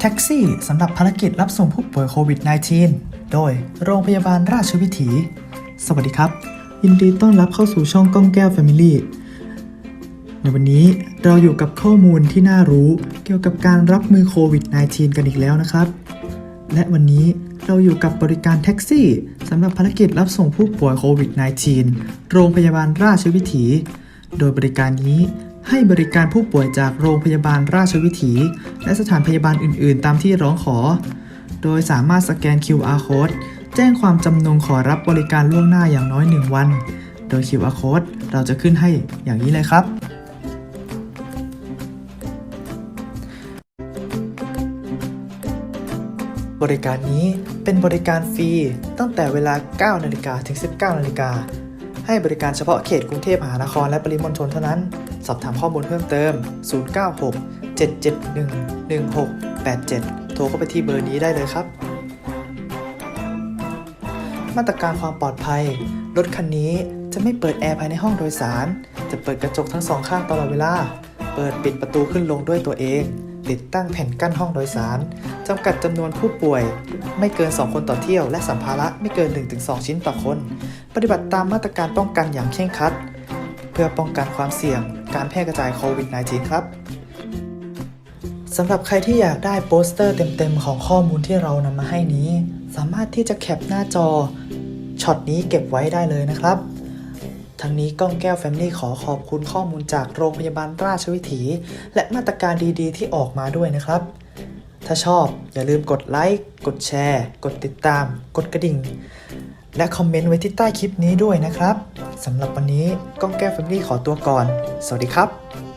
แท็กซี่สำหรับภารกิจรับส่งผู้ป่วยโควิด -19 โดยโรงพยาบาลราชวิถี สวัสดีครับ ยินดีต้อนรับเข้าสู่ช่องก้องแก้ว Family ในวันนี้เราอยู่กับข้อมูลที่น่ารู้เกี่ยวกับการรับมือโควิด -19 กันอีกแล้วนะครับ และวันนี้เราอยู่กับบริการแท็กซี่สำหรับภารกิจรับส่งผู้ป่วยโควิด -19 โรงพยาบาลราชวิถี โดยบริการนี้ ให้บริการผู้ป่วยจากโรงพยาบาลราชวิถี และสถานพยาบาลอื่น ๆ ตามที่ร้องขอ โดยสามารถสแกน QR code แจ้งความจำนงขอรับบริการล่วงหน้าอย่างน้อย 1 วัน โดย QR code เราจะขึ้นให้อย่างนี้เลยครับบริการนี้เป็นบริการฟรีตั้งแต่เวลา 9 นาฬิกาถึง 19 นาฬิกา ให้บริการเฉพาะเขตกรุงเทพมหานครและปริมณฑลเท่านั้น สอบถามข้อมูลเพิ่มเติม 096 771 1687 โทรเข้าไปที่เบอร์นี้ได้เลยครับ มาตรการความปลอดภัย รถคันนี้จะไม่เปิดแอร์ภายในห้องโดยสาร จะเปิดกระจกทั้งสองข้างตลอดเวลา เปิดปิดประตูขึ้นลงด้วยตัวเอง ติดตั้งแผ่นกั้นห้องโดยสารจำกัดจำนวนผู้ป่วย ไม่เกิน 2 คนต่อเที่ยว และสัมภาระไม่เกิน 1-2 ชิ้นต่อคน ปฏิบัติตามมาตรการป้องกันอย่างเคร่งครัด เพื่อป้องกันความเสี่ยง การแพร่กระจายโควิด -19 ครับสำหรับใครที่อยากได้โปสเตอร์เต็มๆ ของข้อมูลที่เรานำมาให้นี้ สามารถที่จะแคปหน้าจอช็อตนี้เก็บไว้ได้เลยนะครับ ทั้งนี้ก้องแก้วแฟมิลี่ขอขอบคุณข้อมูลจากโรงพยาบาลราชวิถี และมาตรการดีๆ ที่ออกมาด้วยนะครับ ถ้าชอบอย่าลืมกดไลค์ กดแชร์ กดติดตาม กดกระดิ่ง และคอมเมนต์ไว้ที่ใต้คลิปนี้ด้วยนะครับสำหรับวันนี้ก้องแก้วแฟมิลี่ขอตัวก่อน สวัสดีครับ